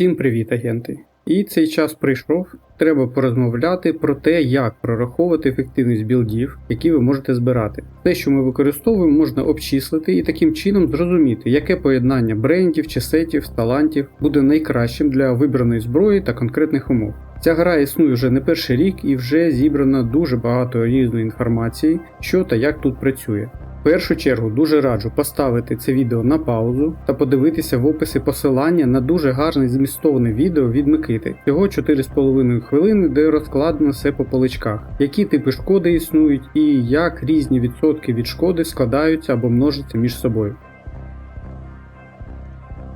Всім привіт, агенти! І цей час прийшов. Треба порозмовляти про те, як прораховувати ефективність білдів, які ви можете збирати. Те, що ми використовуємо, можна обчислити і таким чином зрозуміти, яке поєднання брендів чи сетів, талантів буде найкращим для вибраної зброї та конкретних умов. Ця гра існує вже не перший рік і вже зібрано дуже багато різної інформації, що та як тут працює. В першу чергу дуже раджу поставити це відео на паузу та подивитися в описі посилання на дуже гарне змістовне відео від Микити. Всього 4,5 хвилини, де розкладено все по поличках, які типи шкоди існують і як різні відсотки від шкоди складаються або множаться між собою.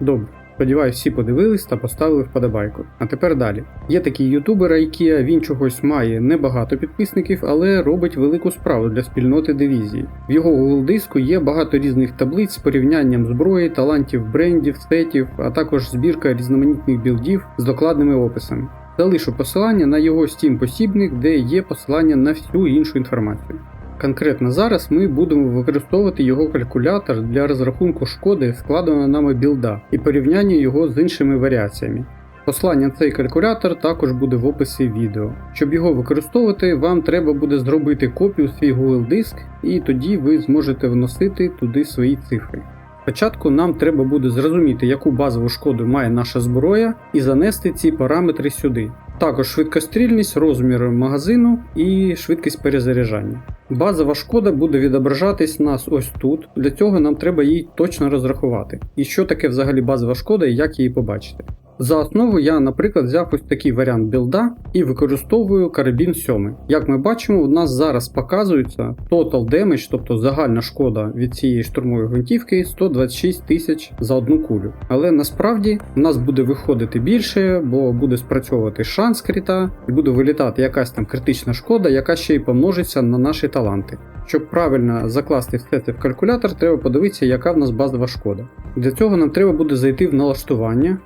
Добре. Сподіваюсь, всі подивились та поставили вподобайку. А тепер далі. Є такий ютубер Айкія, він чогось має небагато підписників, але робить велику справу для спільноти дивізії. В його Google диску є багато різних таблиць з порівнянням зброї, талантів, брендів, сетів, а також збірка різноманітних білдів з докладними описами. Залишу посилання на його Steam посібник, де є посилання на всю іншу інформацію. Конкретно зараз ми будемо використовувати його калькулятор для розрахунку шкоди складеного нами білда і порівняння його з іншими варіаціями. Послання на цей калькулятор також буде в описі відео. Щоб його використовувати, вам треба буде зробити копію свій Google диск, і тоді ви зможете вносити туди свої цифри. Спочатку нам треба буде зрозуміти, яку базову шкоду має наша зброя, і занести ці параметри сюди. Також швидкострільність, розмір магазину і швидкість перезаряджання. Базова шкода буде відображатись нас ось тут. Для цього нам треба її точно розрахувати. І що таке взагалі базова шкода і як її побачити. За основу я, наприклад, взяв ось такий варіант білда і використовую карабін 7. Як ми бачимо, у нас зараз показується total damage, тобто загальна шкода від цієї штурмової гвинтівки 126 тисяч за одну кулю. Але насправді в нас буде виходити більше, бо буде спрацьовувати шанс крита, і буде вилітати якась там критична шкода, яка ще й помножиться на наші таланти. Щоб правильно закласти все це в калькулятор, треба подивитися, яка в нас базова шкода. Для цього нам треба буде зайти в налаштування.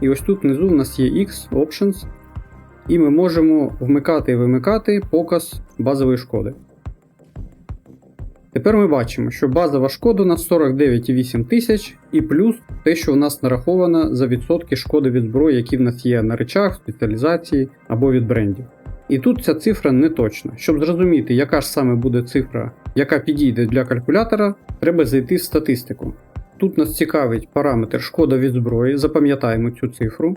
І ось тут внизу в нас є X Options, і ми можемо вмикати і вимикати показ базової шкоди. Тепер ми бачимо, що базова шкода у нас 49,8 тисяч і плюс те, що у нас нараховано за відсотки шкоди від зброї, які в нас є на речах, спеціалізації або від брендів. І тут ця цифра не точна. Щоб зрозуміти, яка ж саме буде цифра, яка підійде для калькулятора, треба зайти в статистику. Тут нас цікавить параметр шкода від зброї, запам'ятаємо цю цифру.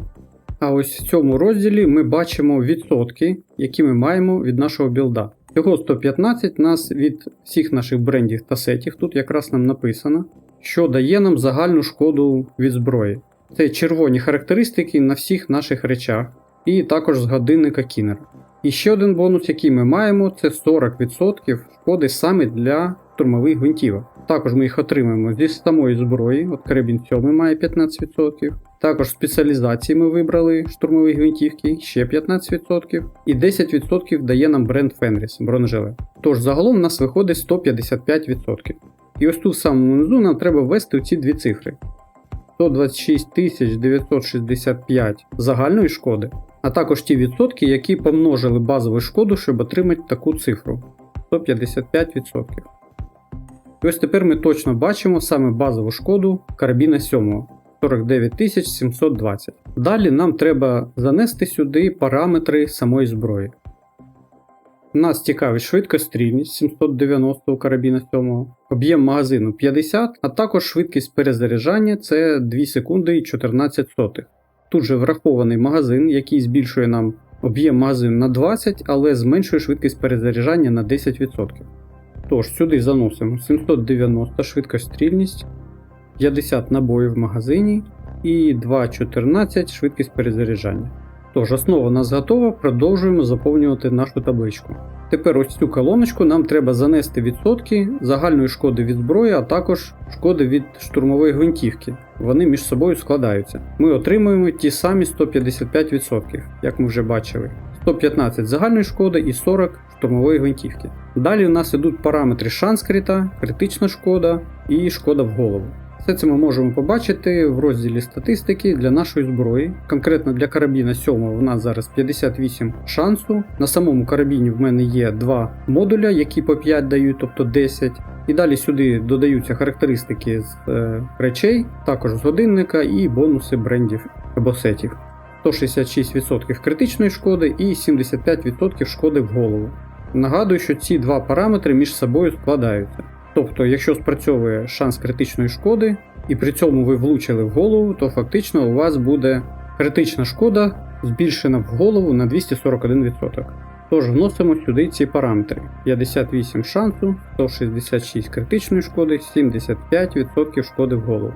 А ось в цьому розділі ми бачимо відсотки, які ми маємо від нашого білда. Всього 115 нас від всіх наших брендів та сетів, тут якраз нам написано, що дає нам загальну шкоду від зброї. Це червоні характеристики на всіх наших речах, і також з годинника Кінера. І ще один бонус, який ми маємо, це 40% шкоди саме для штурмових гвинтівок. Також ми їх отримаємо зі самої зброї, от карабін 7 має 15%. Також спеціалізації ми вибрали штурмові гвинтівки, ще 15%. І 10% дає нам бренд Fenris бронежилет. Тож загалом у нас виходить 155%. І ось тут в самому низу нам треба ввести ці дві цифри. 126 965 загальної шкоди, а також ті відсотки, які помножили базову шкоду, щоб отримати таку цифру 155%. І ось тепер ми точно бачимо саме базову шкоду карабіна 7 49 720. Далі нам треба занести сюди параметри самої зброї. Нас цікавить швидкострільність 790 у карабіна 7, об'єм магазину 50, а також швидкість перезаряджання це 2 секунди і 14 сотих. Тут же врахований магазин, який збільшує нам об'єм магазину на 20, але зменшує швидкість перезаряджання на 10%. Тож, сюди заносимо 790 швидкострільність, 50 набоїв в магазині і 2.14 швидкість перезаряджання. Тож, основа у нас готова, продовжуємо заповнювати нашу табличку. Тепер ось цю колоночку нам треба занести відсотки загальної шкоди від зброї, а також шкоди від штурмової гвинтівки. Вони між собою складаються. Ми отримуємо ті самі 155%, як ми вже бачили. 115 загальної шкоди і 40 штурмової гвинтівки. Далі у нас ідуть параметри шанс крита, критична шкода і шкода в голову. Все це ми можемо побачити в розділі статистики для нашої зброї. Конкретно для карабіна 7 в нас зараз 58 шансу. На самому карабіні в мене є два модуля, які по 5 дають, тобто 10. І далі сюди додаються характеристики з е, речей, також з годинника і бонуси брендів або сетів. 166% критичної шкоди і 75% шкоди в голову. Нагадую, що ці два параметри між собою складаються. Тобто, якщо спрацьовує шанс критичної шкоди, і при цьому ви влучили в голову, то фактично у вас буде критична шкода збільшена в голову на 241%. Тож вносимо сюди ці параметри: 58 шансу, 166 критичної шкоди, 75% шкоди в голову.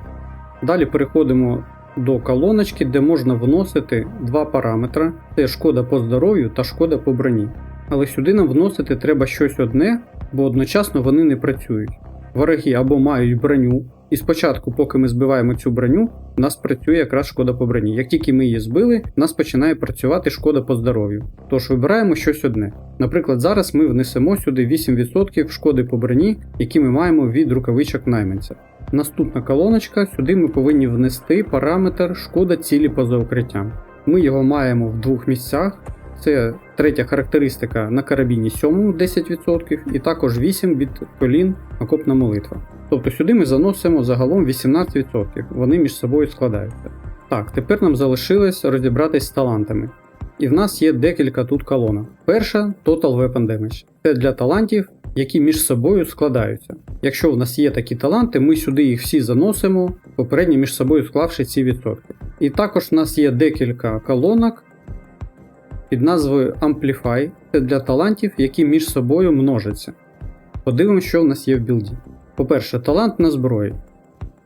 Далі переходимо до колоночки, де можна вносити два параметри: це шкода по здоров'ю та шкода по броні. Але сюди нам вносити треба щось одне, бо одночасно вони не працюють. Вороги або мають броню, і спочатку, поки ми збиваємо цю броню, у нас працює якраз шкода по броні. Як тільки ми її збили, у нас починає працювати шкода по здоров'ю. Тож вибираємо щось одне. Наприклад, зараз ми внесемо сюди 8% шкоди по броні, які ми маємо від рукавичок найманця. Наступна колоночка, сюди ми повинні внести параметр шкода цілі поза укриттям. Ми його маємо в двох місцях. Це третя характеристика на карабіні 7 10% і також 8 від колін окопна молитва. Тобто сюди ми заносимо загалом 18%, вони між собою складаються. Так, тепер нам залишилось розібратись з талантами. І в нас є декілька тут колонок. Перша Total Weapon Damage. Це для талантів, які між собою складаються. Якщо в нас є такі таланти, ми сюди їх всі заносимо, попередньо між собою склавши ці відсотки. І також в нас є декілька колонок під назвою Amplify. Це для талантів, які між собою множаться. Подивимося, що в нас є в білді. По-перше, талант на зброї.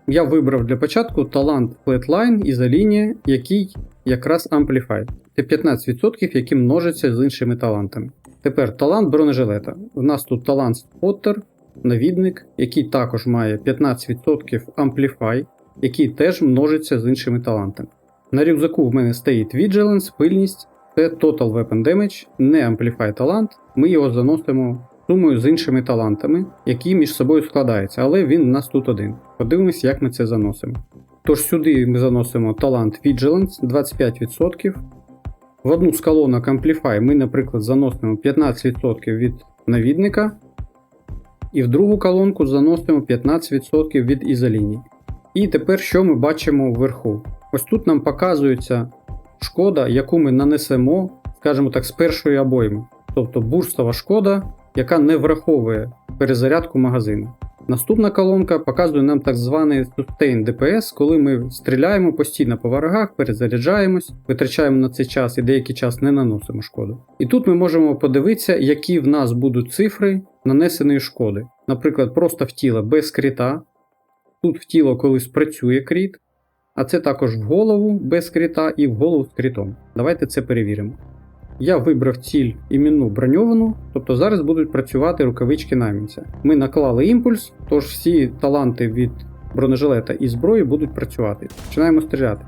Я вибрав для початку талант Flatline ізолінія, який якраз Amplify. Це 15%, які множаться з іншими талантами. Тепер талант бронежилета. У нас тут талант Spotter, навідник, який також має 15% Amplify, який теж множиться з іншими талантами. На рюкзаку в мене стоїть Vigilance, пильність, це Total Weapon Damage, не Amplify талант. Ми його заносимо сумою з іншими талантами, які між собою складаються, але він у нас тут один. Подивимось, як ми це заносимо. Тож сюди ми заносимо талант Vigilance 25%. В одну з колонок Amplify ми, наприклад, заносимо 15% від навідника. І в другу колонку заносимо 15% від ізолінії. І тепер що ми бачимо вверху? Ось тут нам показується шкода, яку ми нанесемо, скажімо так, з першої обойми. Тобто бурстова шкода, яка не враховує перезарядку магазину. Наступна колонка показує нам так званий Sustain DPS, коли ми стріляємо постійно по ворогах, перезаряджаємось, витрачаємо на цей час і деякий час не наносимо шкоду. І тут ми можемо подивитися, які в нас будуть цифри нанесеної шкоди. Наприклад, просто в тіло без кріта. Тут в тіло колись працює кріт, а це також в голову без кріта і в голову з крітом. Давайте це перевіримо. Я вибрав ціль іменну броньовану, тобто зараз будуть працювати рукавички найманця. Ми наклали імпульс, тож всі таланти від бронежилета і зброї будуть працювати. Починаємо стріляти.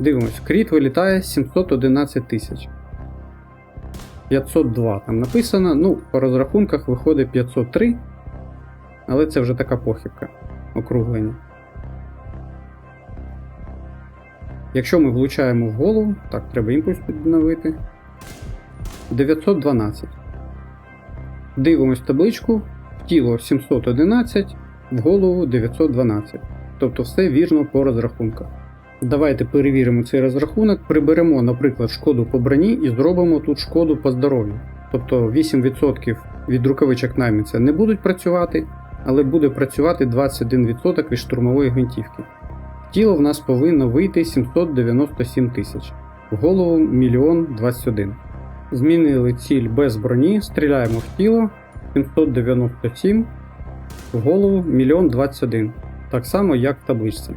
Дивимось, кріт вилітає 711 тисяч. 502 там написано, ну, по розрахунках виходить 503, але це вже така похибка округлення. Якщо ми влучаємо в голову, так, треба імпульс підновити. 912. Дивимось табличку, в тіло 711, в голову 912. Тобто все вірно по розрахунках. Давайте перевіримо цей розрахунок, приберемо, наприклад, шкоду по броні і зробимо тут шкоду по здоров'ю. Тобто 8% від рукавичок найманця не будуть працювати, але буде працювати 21% від штурмової гвинтівки. Тіло в нас повинно вийти 797 тисяч, в голову 1 21 Змінили ціль без броні, стріляємо в тіло 797, в голову 1 21 Так само, як в табличці.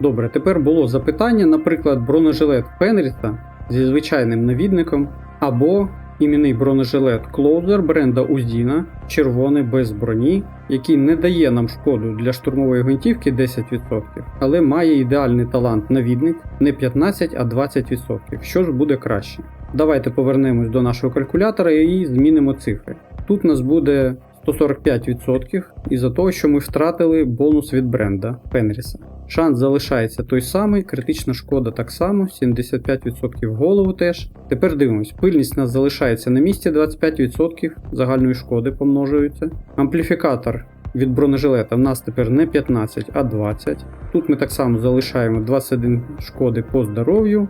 Добре, тепер було запитання, наприклад, бронежилет Фенріса зі звичайним навідником, або іменний бронежилет Closer бренда Узіна, червоний без броні, який не дає нам шкоду для штурмової гвинтівки 10%, але має ідеальний талант навідник не 15, а 20%. Що ж буде краще? Давайте повернемось до нашого калькулятора і змінимо цифри. Тут у нас буде 145% із-за того, що ми втратили бонус від бренда Фенріса. Шанс залишається той самий, критична шкода так само, 75% в голову теж. Тепер дивимось, пильність у нас залишається на місці 25% загальної шкоди помножується. Ампліфікатор від бронежилета в нас тепер не 15, а 20. Тут ми так само залишаємо 21 шкоди по здоров'ю,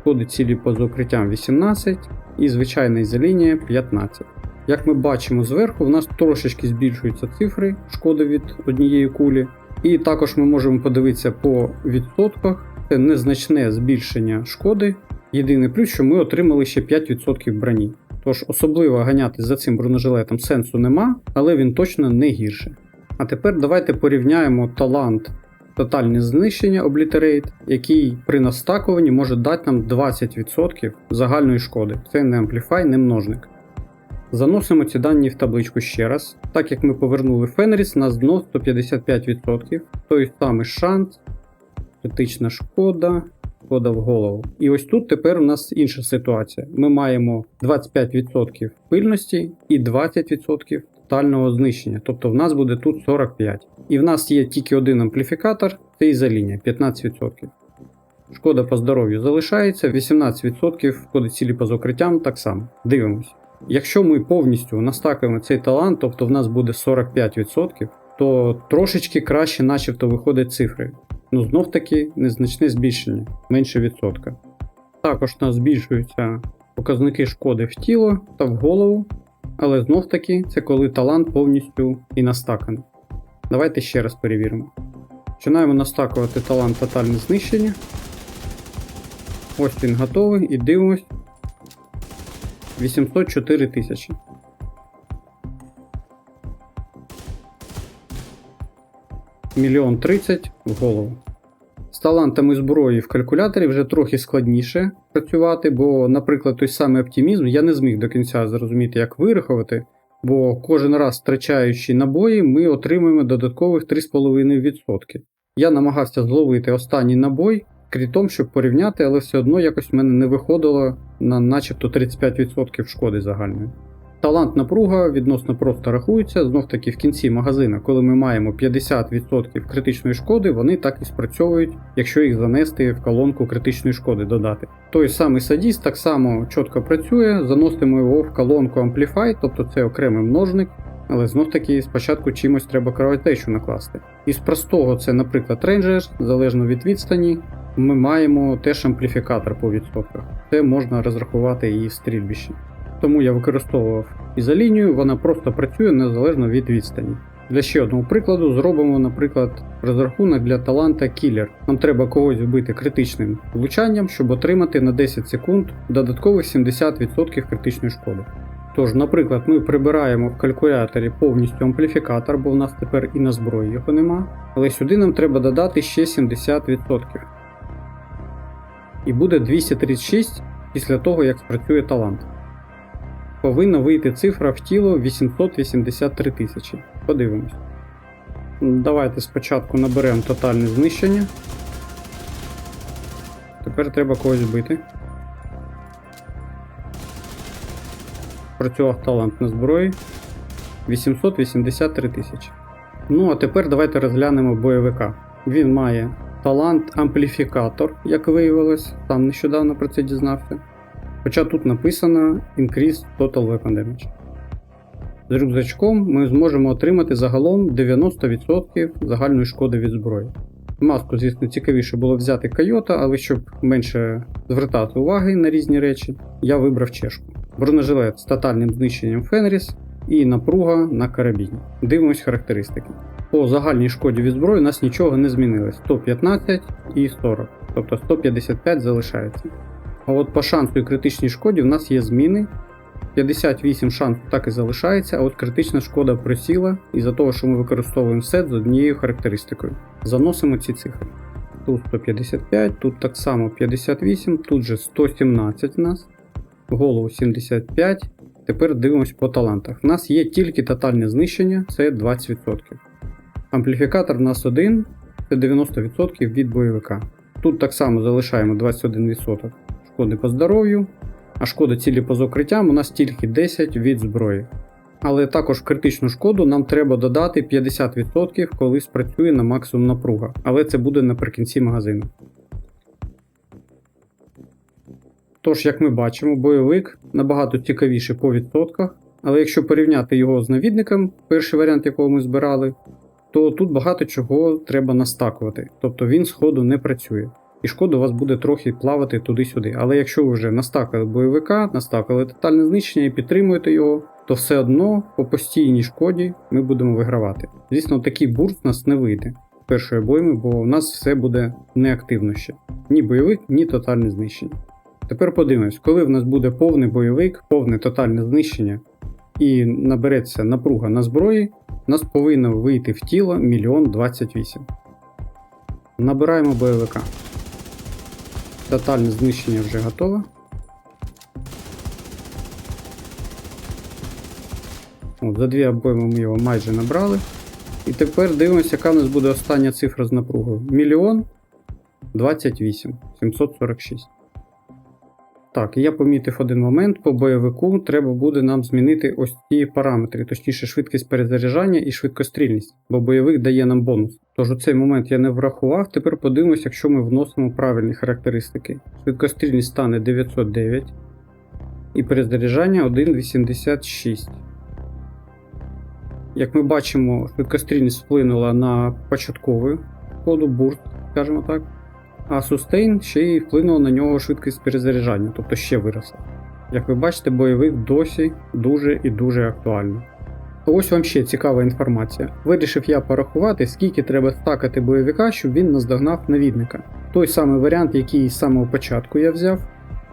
шкоди цілі поза укриттям 18 і звичайна ізолінія 15. Як ми бачимо зверху, в нас трошечки збільшуються цифри шкоди від однієї кулі. І також ми можемо подивитися по відсотках. Це незначне збільшення шкоди. Єдиний плюс, що ми отримали ще 5% броні. Тож особливо ганяти за цим бронежилетом сенсу нема, але він точно не гірше. А тепер давайте порівняємо талант тотальне знищення Obliterate, який при настакуванні може дати нам 20% загальної шкоди. Це не ампліфай, не множник. Заносимо ці дані в табличку ще раз. Так як ми повернули Фенріс, нас знов 155%, той самий шанс, критична шкода, шкода в голову. І ось тут тепер у нас інша ситуація. Ми маємо 25% пильності і 20% тотального знищення. Тобто в нас буде тут 45. І в нас є тільки один ампліфікатор, це ізолінія 15%. Шкода по здоров'ю залишається, 18% шкоди цілі по закриттям так само. Дивимось. Якщо ми повністю настакуємо цей талант, тобто в нас буде 45%, то трошечки краще начебто виходять цифри. Ну знов таки незначне збільшення, менше відсотка. Також у нас збільшуються показники шкоди в тіло та в голову, але знов таки це коли талант повністю і настаканий. Давайте ще раз перевіримо. Починаємо настакувати талант тотальне знищення. Ось він готовий і дивимось. 804 тисячі. Мільйон тридцять в голову. З талантами зброї в калькуляторі вже трохи складніше працювати, бо, наприклад, той самий оптимізм я не зміг до кінця зрозуміти, як вирахувати, бо кожен раз втрачаючи набої, ми отримуємо додаткових 3,5%. Я намагався зловити останній набой, крім тому, щоб порівняти, але все одно якось в мене не виходило на начебто 35% шкоди загальної. Талант напруга відносно просто рахується, знов таки в кінці магазина, коли ми маємо 50% критичної шкоди, вони так і спрацьовують, якщо їх занести в колонку критичної шкоди додати. Той самий садіст так само чітко працює, заносимо його в колонку Amplify, тобто це окремий множник, але знов таки спочатку чимось треба кровотечу накласти. Із простого це, наприклад, рейнджер, залежно від відстані, ми маємо теж ампліфікатор по відсотках. Це можна розрахувати і в стрільбищі. Тому я використовував ізолінію, вона просто працює незалежно від відстані. Для ще одного прикладу зробимо, наприклад, розрахунок для таланта Кілер. Нам треба когось вбити критичним влучанням, щоб отримати на 10 секунд додаткових 70% критичної шкоди. Тож, наприклад, ми прибираємо в калькуляторі повністю ампліфікатор, бо в нас тепер і на зброї його нема. Але сюди нам треба додати ще 70%. І буде 236 після того, як спрацює талант повинна вийти цифра в тіло 883 тисячі. Подивимось. Давайте спочатку наберемо тотальне знищення. Тепер треба когось бити. Працював талант на зброї. 883 тисячі. Ну, а тепер давайте розглянемо бойовика. Він має талант ампліфікатор, як виявилось, там нещодавно про це дізнався. Хоча тут написано Increase Total Weapon Damage. З рюкзачком ми зможемо отримати загалом 90% загальної шкоди від зброї. Маску, звісно, цікавіше було взяти койота, але щоб менше звертати уваги на різні речі, я вибрав чешку. Бронежилет з тотальним знищенням Фенріс і напруга на карабіні. Дивимось характеристики. По загальній шкоді від зброї у нас нічого не змінилось: 115 і 40, тобто 155 залишається. А от по шансу і критичній шкоді в нас є зміни. 58 шансу так і залишається, а от критична шкода просіла із-за того, що ми використовуємо сет з однією характеристикою. Заносимо ці цифри. Тут 155, тут так само 58, тут же 117 у нас, голову 75. Тепер дивимось по талантах. У нас є тільки тотальне знищення, це 20%. Ампліфікатор в нас один, це 90% від бойовика. Тут так само залишаємо 21% шкоди по здоров'ю, а шкода цілі по закриттям у нас тільки 10 від зброї. Але також критичну шкоду нам треба додати 50%, коли спрацює на максимум напруга. Але це буде наприкінці магазину. Тож, як ми бачимо, бойовик набагато цікавіший по відсотках, але якщо порівняти його з навідником, перший варіант, якого ми збирали, то тут багато чого треба настакувати, тобто він сходу не працює. І шкода у вас буде трохи плавати туди-сюди. Але якщо ви вже настакали бойовика, настакали тотальне знищення і підтримуєте його, то все одно по постійній шкоді ми будемо вигравати. Звісно, такий бурст нас не вийде першої обойми, бо у нас все буде неактивно ще. Ні бойовик, ні тотальне знищення. Тепер подивимось, коли в нас буде повний бойовик, повне тотальне знищення і набереться напруга на зброї, нас повинно вийти в тіло 1 28. Набираємо бойовика. Тотальне знищення вже готове. От, за дві обойми ми його майже набрали. І тепер дивимося, яка у нас буде остання цифра з напругою. Мільйон 28 746. Так, я помітив один момент. По бойовику треба буде нам змінити ось ці параметри, точніше швидкість перезаряджання і швидкострільність, бо бойовик дає нам бонус. Тож у цей момент я не врахував. Тепер подивимось, якщо ми вносимо правильні характеристики. Швидкострільність стане 909 і перезаряджання 1,86. Як ми бачимо, швидкострільність вплинула на початковий коду бурт, скажімо так. А сустейн ще й вплинула на нього швидкість перезаряджання, тобто ще виросла. Як ви бачите, бойовик досі дуже і дуже актуальний. Ось вам ще цікава інформація. Вирішив я порахувати, скільки треба стакати бойовика, щоб він наздогнав навідника. Той самий варіант, який з самого початку я взяв,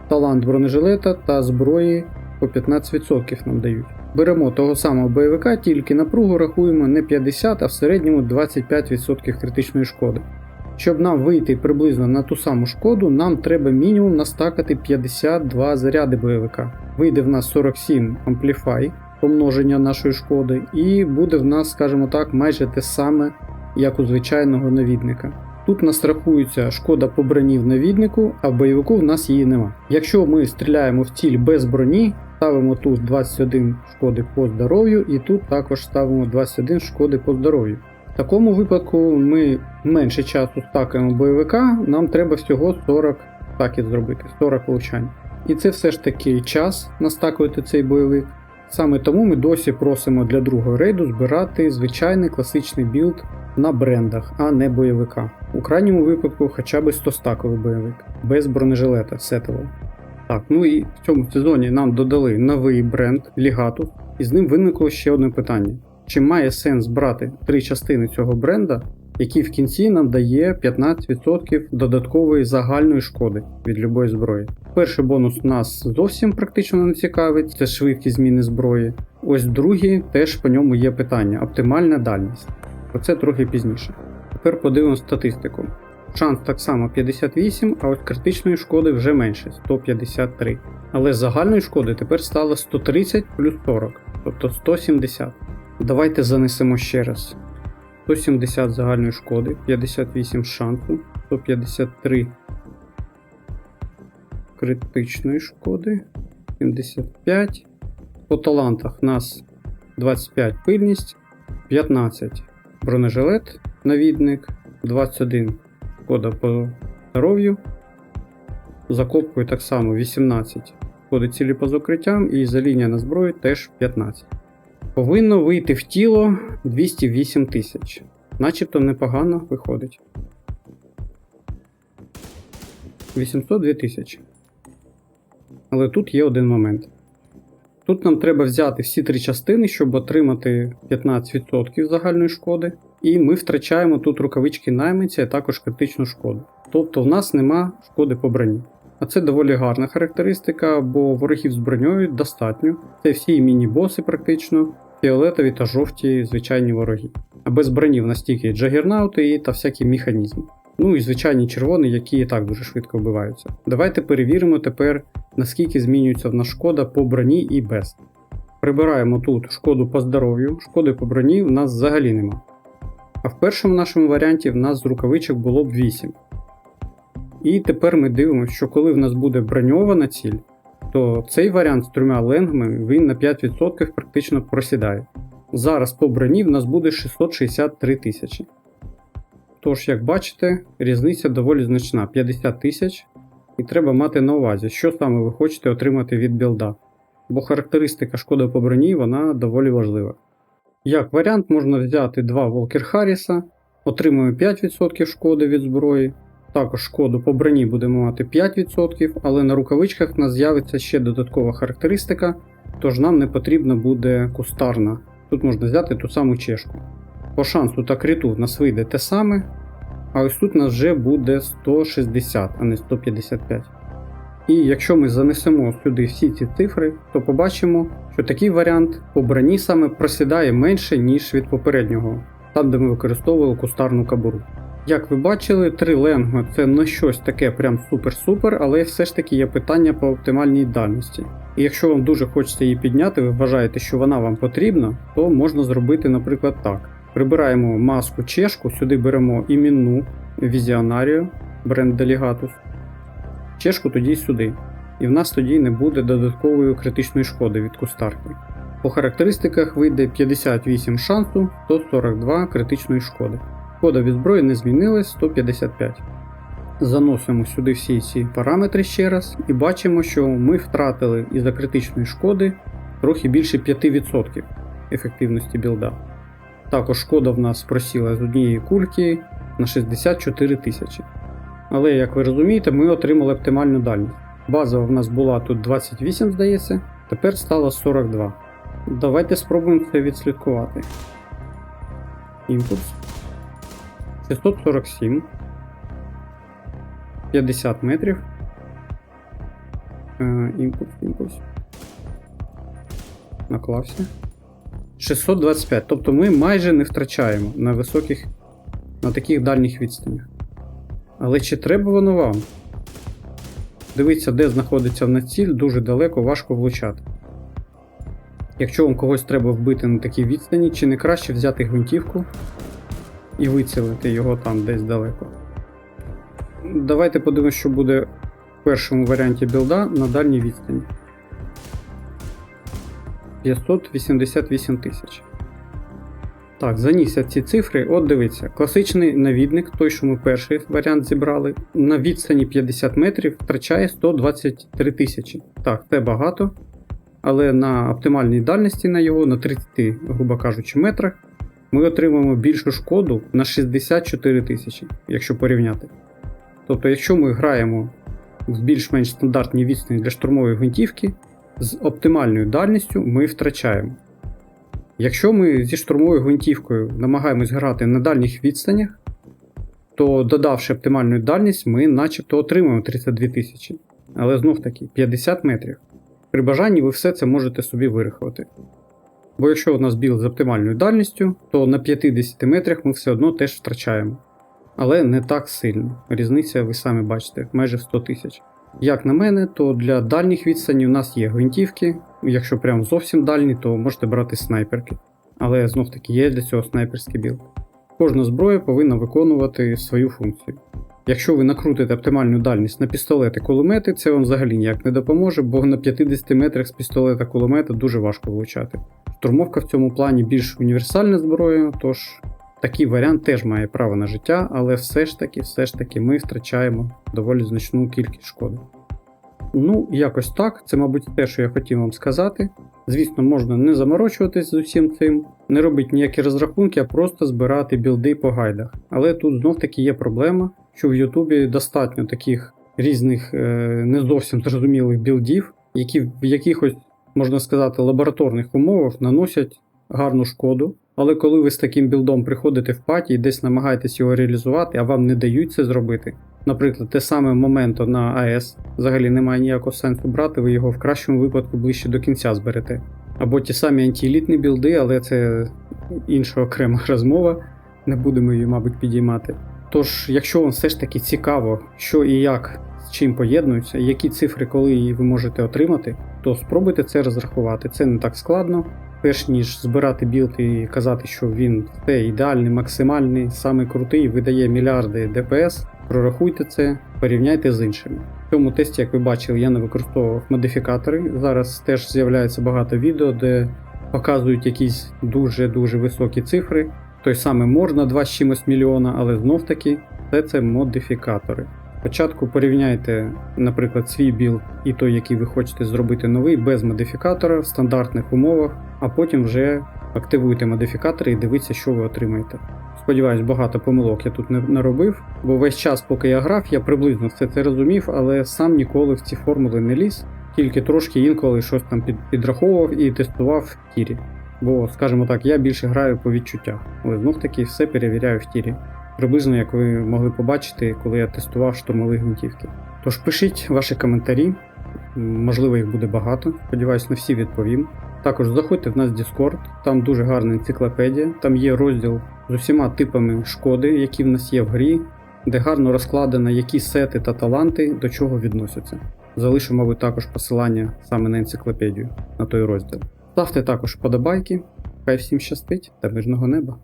талант бронежилета та зброї по 15% нам дають. Беремо того самого бойовика, тільки напругу рахуємо не 50, а в середньому 25% критичної шкоди. Щоб нам вийти приблизно на ту саму шкоду, нам треба мінімум настакати 52 заряди бойовика. Вийде в нас 47 ампліфай помноження нашої шкоди, і буде в нас, скажімо так, майже те саме, як у звичайного навідника. Тут нас рахується шкода по броні в навіднику, а в бойовику в нас її нема. Якщо ми стріляємо в ціль без броні, ставимо тут 21 шкоди по здоров'ю, і тут також ставимо 21 шкоди по здоров'ю. В такому випадку ми менше часу стакаємо бойовика, нам треба всього 40 стаків зробити, 40 влучань. І це все ж таки час настакувати цей бойовик. Саме тому ми досі просимо для другого рейду збирати звичайний класичний білд на брендах, а не бойовика. У крайньому випадку хоча б 100 стаковий бойовик, без бронежилета сетового. Так, ну і в цьому сезоні нам додали новий бренд Legatus, і з ним виникло ще одне питання. Чи має сенс брати три частини цього бренда, який в кінці нам дає 15% додаткової загальної шкоди від любої зброї? Перший бонус нас зовсім практично не цікавить, це швидкість зміни зброї. Ось другий теж по ньому є питання: оптимальна дальність. Оце трохи пізніше. Тепер подивимося статистику. Шанс так само 58, а от критичної шкоди вже менше 153. Але загальної шкоди тепер стало 130 плюс 40, тобто 170. Давайте занесемо ще раз. 170 загальної шкоди, 58 шансу, 153 критичної шкоди, 75. По талантах нас 25 пильність, 15 бронежилет, навідник, 21 шкода по здоров'ю. Закопкою так само 18 шкоди цілі по закриттям і за лінія на зброю теж 15. Повинно вийти в тіло 208 тисяч. Начебто непогано виходить. 802 тисячі. Але тут є один момент. Тут нам треба взяти всі три частини, щоб отримати 15% загальної шкоди. І ми втрачаємо тут рукавички найманця, а також критичну шкоду. Тобто в нас нема шкоди по броні. А це доволі гарна характеристика, бо ворогів з броньою достатньо. Це всі міні-боси практично, фіолетові та жовті звичайні вороги. А без броні в нас тільки та всякі механізми. Ну і звичайні червоні, які і так дуже швидко вбиваються. Давайте перевіримо тепер, наскільки змінюється в нас шкода по броні і без. Прибираємо тут шкоду по здоров'ю, шкоди по броні в нас взагалі нема. А в першому нашому варіанті в нас з рукавичок було б 8. І тепер ми дивимося, що коли в нас буде броньована ціль, то цей варіант з трьома ленгами він на 5% практично просідає. Зараз по броні в нас буде 663 тисячі. Тож, як бачите, різниця доволі значна 50 тисяч, і треба мати на увазі, що саме ви хочете отримати від білда. Бо характеристика шкода по броні вона доволі важлива. Як варіант, можна взяти два Волкер Харріса, отримуємо 5% шкоди від зброї. Також шкоду по броні будемо мати 5%, але на рукавичках в нас з'явиться ще додаткова характеристика, тож нам не потрібна буде кустарна. Тут можна взяти ту саму чешку. По шансу та криту в нас вийде те саме, а ось тут у нас вже буде 160, а не 155. І якщо ми занесемо сюди всі ці цифри, то побачимо, що такий варіант по броні саме просідає менше, ніж від попереднього, там де ми використовували кустарну кабуру. Як ви бачили, три ленга це не щось таке прям супер-супер, але все ж таки є питання по оптимальній дальності. І якщо вам дуже хочеться її підняти, ви вважаєте, що вона вам потрібна, то можна зробити, наприклад, так. Прибираємо маску чешку, сюди беремо іменну візіонарію, бренд Delegatus, чешку тоді сюди. І в нас тоді не буде додаткової критичної шкоди від кустарки. По характеристиках вийде 58 шансу, 142 критичної шкоди. Шкода від зброї не змінилась 155. Заносимо сюди всі ці параметри ще раз і бачимо, що ми втратили із-за критичної шкоди трохи більше 5% ефективності білда. Також шкода в нас просіла з однієї кульки на 64 тисячі. Але, як ви розумієте, ми отримали оптимальну дальність. Базова в нас була тут 28, здається, тепер стало 42. Давайте спробуємо це відслідкувати. Імпульс. 647. 50 метрів. Е, імпульс, імпульс. Наклався. 625. Тобто ми майже не втрачаємо на високих, на таких дальніх відстанях. Але чи треба воно вам? Дивіться, де знаходиться в нас ціль, дуже далеко, важко влучати. Якщо вам когось треба вбити на такій відстані, чи не краще взяти гвинтівку і вицілити його там десь далеко. Давайте подивимося, що буде в першому варіанті білда на дальній відстані. 588 тисяч. Так, занісся ці цифри. От дивіться, класичний навідник, той, що ми перший варіант зібрали, на відстані 50 метрів втрачає 123 тисячі. Так, це багато. Але на оптимальній дальності на його, на 30, грубо кажучи, метрах, ми отримаємо більшу шкоду на 64 тисячі, якщо порівняти. Тобто, якщо ми граємо в більш-менш стандартній відстані для штурмової гвинтівки, з оптимальною дальністю ми втрачаємо. Якщо ми зі штурмовою гвинтівкою намагаємось грати на дальніх відстанях, то додавши оптимальну дальність, ми начебто отримуємо 32 тисячі. Але знов таки 50 метрів. При бажанні ви все це можете собі вирахувати. Бо якщо у нас білд з оптимальною дальністю, то на 50 метрах ми все одно теж втрачаємо. Але не так сильно. Різниця, ви самі бачите, майже в 100 тисяч. Як на мене, то для дальніх відстанів у нас є гвинтівки. Якщо прям зовсім дальні, то можете брати снайперки. Але знов таки є для цього снайперський білд. Кожна зброя повинна виконувати свою функцію. Якщо ви накрутите оптимальну дальність на пістолети кулемети, це вам взагалі ніяк не допоможе, бо на 50 метрах з пістолета кулемета дуже важко влучати. Штурмовка в цьому плані більш універсальна зброя, тож такий варіант теж має право на життя, але все ж таки, все ж таки ми втрачаємо доволі значну кількість шкоди. Ну, якось так, це, мабуть, те, що я хотів вам сказати. Звісно, можна не заморочуватись з усім цим, не робити ніякі розрахунки, а просто збирати білди по гайдах. Але тут знов таки є проблема, що в Ютубі достатньо таких різних е, не зовсім зрозумілих білдів, які в якихось, можна сказати, лабораторних умовах наносять гарну шкоду. Але коли ви з таким білдом приходите в паті і десь намагаєтесь його реалізувати, а вам не дають це зробити. Наприклад, те саме моменто на АЕС взагалі немає ніякого сенсу брати, ви його в кращому випадку ближче до кінця зберете. Або ті самі антиелітні білди, але це інша окрема розмова, не будемо її, мабуть, підіймати. Тож, якщо вам все ж таки цікаво, що і як з чим поєднуються, які цифри, коли її ви можете отримати, то спробуйте це розрахувати. Це не так складно. Перш ніж збирати білд і казати, що він все ідеальний, максимальний, самий крутий, видає мільярди ДПС, прорахуйте це, порівняйте з іншими. В цьому тесті, як ви бачили, я не використовував модифікатори. Зараз теж з'являється багато відео, де показують якісь дуже-дуже високі цифри. Той самий можна 2 з чимось мільйона, але знов таки все це модифікатори. Спочатку порівняйте, наприклад, свій білд і той, який ви хочете зробити новий, без модифікатора в стандартних умовах, а потім вже активуйте модифікатори і дивіться, що ви отримаєте. Сподіваюсь, багато помилок я тут не наробив, бо весь час, поки я грав, я приблизно все це розумів, але сам ніколи в ці формули не ліз, тільки трошки інколи щось там під, підраховував і тестував в тірі. Бо, скажімо так, я більше граю по відчуттях, але знов таки все перевіряю в тірі. Приблизно як ви могли побачити, коли я тестував штурмові гвинтівки. Тож пишіть ваші коментарі, можливо, їх буде багато. Сподіваюсь, на всі відповім. Також заходьте в нас в Discord, там дуже гарна енциклопедія, там є розділ з усіма типами шкоди, які в нас є в грі, де гарно розкладено, які сети та таланти до чого відносяться. Залишу, мабуть, також посилання саме на енциклопедію, на той розділ. Ставте також вподобайки, хай всім щастить та мирного неба.